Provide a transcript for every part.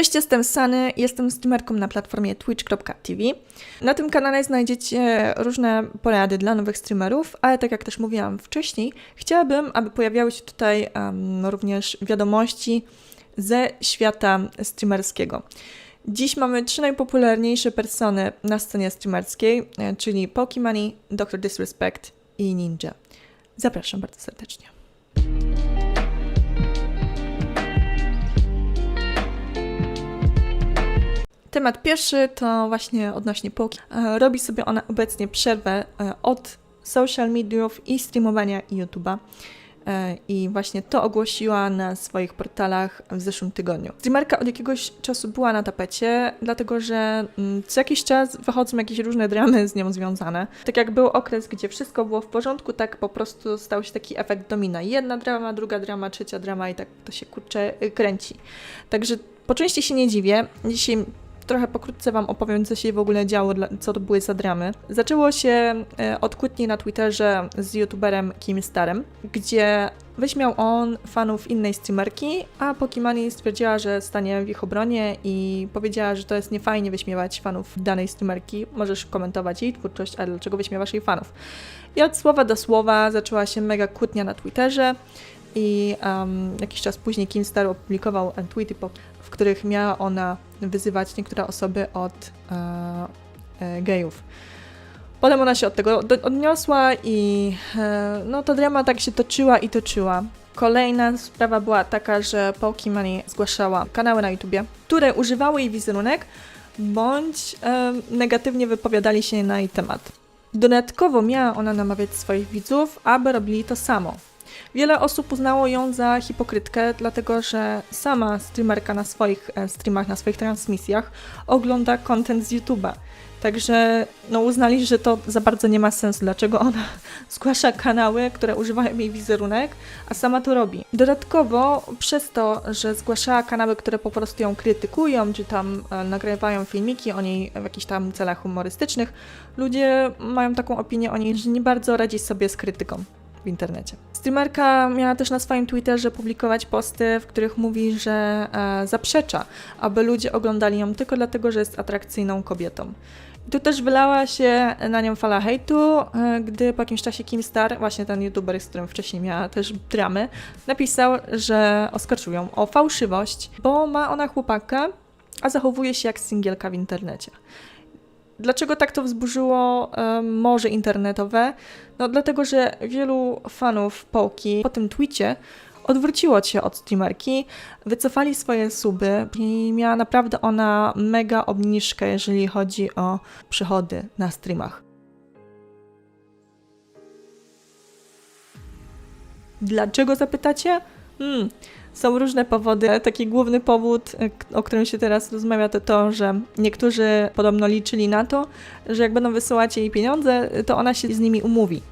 Cześć, jestem Sany, jestem streamerką na platformie twitch.tv. Na tym kanale znajdziecie różne porady dla nowych streamerów, ale tak jak też mówiłam wcześniej, chciałabym, aby pojawiały się tutaj um, również wiadomości ze świata streamerskiego. Dziś mamy trzy najpopularniejsze persony na scenie streamerskiej, e, czyli Pokimani, Dr. Disrespect i Ninja. Zapraszam bardzo serdecznie. Temat pierwszy to właśnie odnośnie Poki. E, Robi sobie ona obecnie przerwę e, od social mediów i streamowania YouTube'a. E, I właśnie to ogłosiła na swoich portalach w zeszłym tygodniu. Streamerka od jakiegoś czasu była na tapecie, dlatego że mm, co jakiś czas wychodzą jakieś różne dramy z nią związane. Tak jak był okres, gdzie wszystko było w porządku, tak po prostu stał się taki efekt domina. Jedna drama, druga drama, trzecia drama i tak to się kurczę y, kręci. Także po części się nie dziwię. Dzisiaj trochę pokrótce Wam opowiem, co się w ogóle działo, co to były za dramy. Zaczęło się e, od kłótni na Twitterze z youtuberem Kim Starem, gdzie wyśmiał on fanów innej streamerki, a Pokimani stwierdziła, że stanie w ich obronie i powiedziała, że to jest niefajnie wyśmiewać fanów danej streamerki. Możesz komentować jej twórczość, ale dlaczego wyśmiewasz jej fanów? I od słowa do słowa zaczęła się mega kłótnia na Twitterze i um, jakiś czas później Kim Star opublikował tweety, po- w których miała ona wyzywać niektóre osoby od e, e, gejów. Potem ona się od tego odniosła i e, no ta drama tak się toczyła i toczyła. Kolejna sprawa była taka, że Pokimani zgłaszała kanały na YouTubie, które używały jej wizerunek bądź e, negatywnie wypowiadali się na jej temat. Dodatkowo miała ona namawiać swoich widzów, aby robili to samo. Wiele osób uznało ją za hipokrytkę, dlatego że sama streamerka na swoich e, streamach, na swoich transmisjach ogląda content z YouTube'a. Także no, uznali, że to za bardzo nie ma sensu, dlaczego ona zgłasza kanały, które używają jej wizerunek, a sama to robi. Dodatkowo przez to, że zgłaszała kanały, które po prostu ją krytykują, czy tam e, nagrywają filmiki o niej w jakichś tam celach humorystycznych, ludzie mają taką opinię o niej, że nie bardzo radzi sobie z krytyką w internecie. Streamerka miała też na swoim Twitterze publikować posty, w których mówi, że e, zaprzecza, aby ludzie oglądali ją tylko dlatego, że jest atrakcyjną kobietą. Tu też wylała się na nią fala hejtu, e, gdy po jakimś czasie Kim Star, właśnie ten youtuber, z którym wcześniej miała też dramy, napisał, że oskarżył ją o fałszywość, bo ma ona chłopaka, a zachowuje się jak singielka w internecie. Dlaczego tak to wzburzyło morze internetowe? No dlatego, że wielu fanów Połki po tym tweetie odwróciło się od streamerki, wycofali swoje suby i miała naprawdę ona mega obniżkę, jeżeli chodzi o przychody na streamach. Dlaczego zapytacie? Hmm, są różne powody. Taki główny powód, k- o którym się teraz rozmawia, to to, że niektórzy podobno liczyli na to, że jak będą wysyłać jej pieniądze, to ona się z nimi umówi,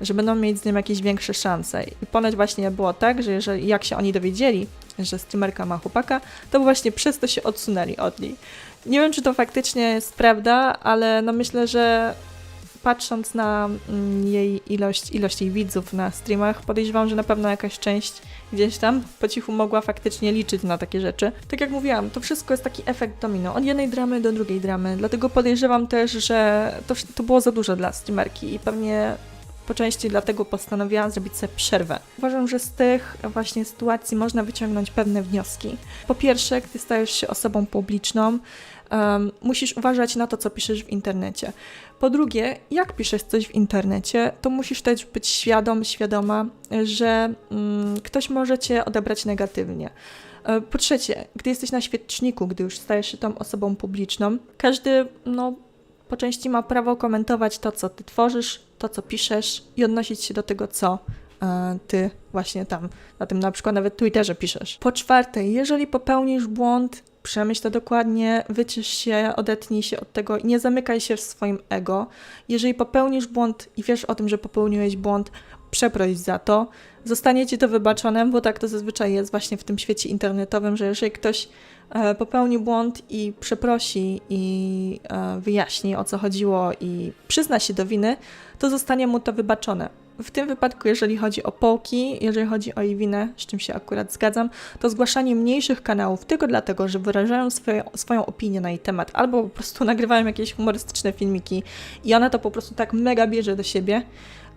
że będą mieć z nim jakieś większe szanse. I ponoć właśnie było tak, że jeżeli, jak się oni dowiedzieli, że streamerka ma chłopaka, to właśnie przez to się odsunęli od niej. Nie wiem, czy to faktycznie jest prawda, ale no myślę, że patrząc na mm, jej ilość, ilość jej widzów na streamach, podejrzewam, że na pewno jakaś część gdzieś tam po cichu mogła faktycznie liczyć na takie rzeczy. Tak jak mówiłam, to wszystko jest taki efekt domino, od jednej dramy do drugiej dramy, dlatego podejrzewam też, że to, to było za dużo dla streamerki i pewnie po części dlatego postanowiłam zrobić sobie przerwę. Uważam, że z tych właśnie sytuacji można wyciągnąć pewne wnioski. Po pierwsze, gdy stajesz się osobą publiczną, em, musisz uważać na to, co piszesz w internecie. Po drugie, jak piszesz coś w internecie, to musisz też być świadom, świadoma, że mm, ktoś może cię odebrać negatywnie. E, Po trzecie, gdy jesteś na świeczniku, gdy już stajesz się tą osobą publiczną, każdy, no, po części ma prawo komentować to, co ty tworzysz, to, co piszesz i odnosić się do tego, co e, ty właśnie tam na tym na przykład nawet Twitterze piszesz. Po czwarte, jeżeli popełnisz błąd, przemyśl to dokładnie, wycisz się, odetnij się od tego i nie zamykaj się w swoim ego. Jeżeli popełnisz błąd i wiesz o tym, że popełniłeś błąd, przeproś za to. Zostanie ci to wybaczone, bo tak to zazwyczaj jest właśnie w tym świecie internetowym, że jeżeli ktoś e, popełni błąd i przeprosi i e, wyjaśni o co chodziło i przyzna się do winy, to zostanie mu to wybaczone. W tym wypadku, jeżeli chodzi o Połki, jeżeli chodzi o Iwinę, z czym się akurat zgadzam, to zgłaszanie mniejszych kanałów tylko dlatego, że wyrażają swoje, swoją opinię na jej temat, albo po prostu nagrywają jakieś humorystyczne filmiki i ona to po prostu tak mega bierze do siebie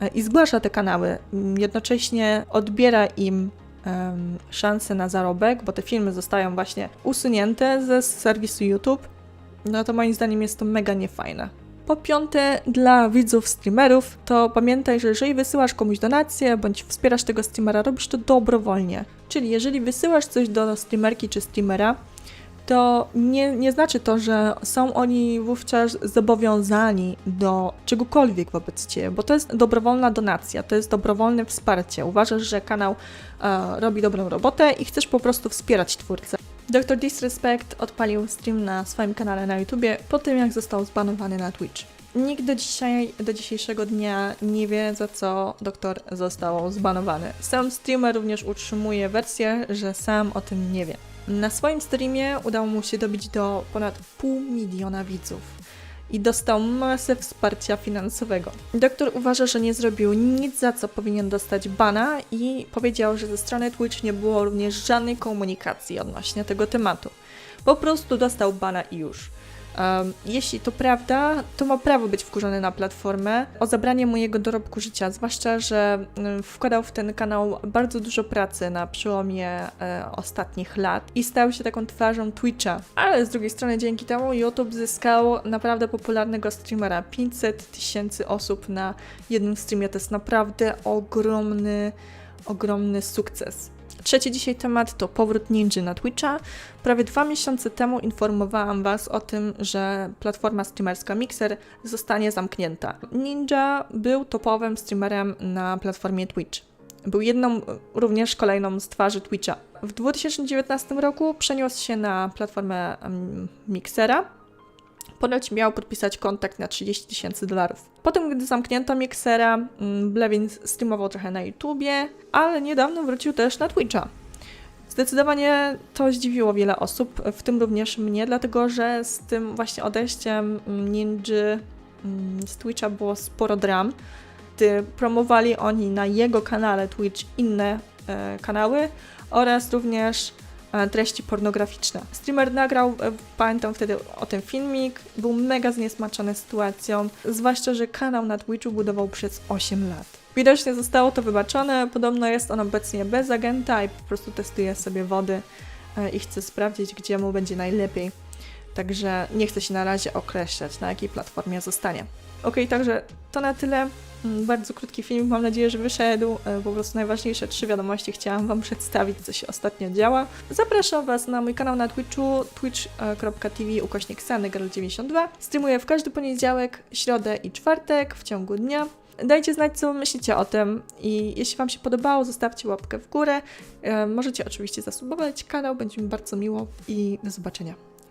e, i zgłasza te kanały. Jednocześnie odbiera im em, szansę na zarobek, bo te filmy zostają właśnie usunięte ze serwisu YouTube, no to moim zdaniem jest to mega niefajne. Po piąte, dla widzów streamerów, to pamiętaj, że jeżeli wysyłasz komuś donację bądź wspierasz tego streamera, robisz to dobrowolnie. Czyli jeżeli wysyłasz coś do streamerki czy streamera, to nie, nie znaczy to, że są oni wówczas zobowiązani do czegokolwiek wobec Ciebie, bo to jest dobrowolna donacja, to jest dobrowolne wsparcie. Uważasz, że kanał e, robi dobrą robotę i chcesz po prostu wspierać twórcę. Dr. Disrespect odpalił stream na swoim kanale na YouTubie po tym, jak został zbanowany na Twitch. Nikt do, dzisiaj, do dzisiejszego dnia nie wie, za co doktor został zbanowany. Sam streamer również utrzymuje wersję, że sam o tym nie wie. Na swoim streamie udało mu się dobić do ponad pół miliona widzów i dostał masę wsparcia finansowego. Doktor uważa, że nie zrobił nic, za co powinien dostać bana i powiedział, że ze strony Twitch nie było również żadnej komunikacji odnośnie tego tematu. Po prostu dostał bana i już. Um, jeśli to prawda, to ma prawo być wkurzony na platformę o zabranie mu jego dorobku życia, zwłaszcza, że wkładał w ten kanał bardzo dużo pracy na przełomie e, ostatnich lat i stał się taką twarzą Twitcha. Ale z drugiej strony dzięki temu YouTube zyskał naprawdę popularnego streamera. 500 tysięcy osób na jednym streamie to jest naprawdę ogromny, ogromny sukces. Trzeci dzisiaj temat to powrót Ninja na Twitcha. Prawie dwa miesiące temu informowałam Was o tym, że platforma streamerska Mixer zostanie zamknięta. Ninja był topowym streamerem na platformie Twitch. Był jedną również kolejną z twarzy Twitcha. W 2019 roku przeniósł się na platformę Mixera. Ponoć miał podpisać kontrakt na 30 tysięcy dolarów. Potem, gdy zamknięto Mixera, mm, Blevin streamował trochę na YouTubie, ale niedawno wrócił też na Twitcha. Zdecydowanie to zdziwiło wiele osób, w tym również mnie, dlatego że z tym właśnie odejściem Ninja mm, z Twitcha było sporo dram, gdy promowali oni na jego kanale Twitch inne e, kanały oraz również treści pornograficzne. Streamer nagrał, e, pamiętam wtedy o tym filmik, był mega zniesmaczony sytuacją, zwłaszcza, że kanał na Twitchu budował przez 8 lat. Widocznie zostało to wybaczone, podobno jest on obecnie bez agenta i po prostu testuje sobie wody e, i chce sprawdzić, gdzie mu będzie najlepiej. Także nie chcę się na razie określać, na jakiej platformie zostanie. Ok, także to na tyle. Mm, Bardzo krótki film, mam nadzieję, że wyszedł. E, Po prostu najważniejsze trzy wiadomości chciałam Wam przedstawić, co się ostatnio działa. Zapraszam Was na mój kanał na Twitchu, twitch.tv ukośnik SanyGirl92. Streamuję w każdy poniedziałek, środę i czwartek w ciągu dnia. Dajcie znać, co myślicie o tym i jeśli Wam się podobało, zostawcie łapkę w górę. E, Możecie oczywiście zasubować kanał, będzie mi bardzo miło i do zobaczenia.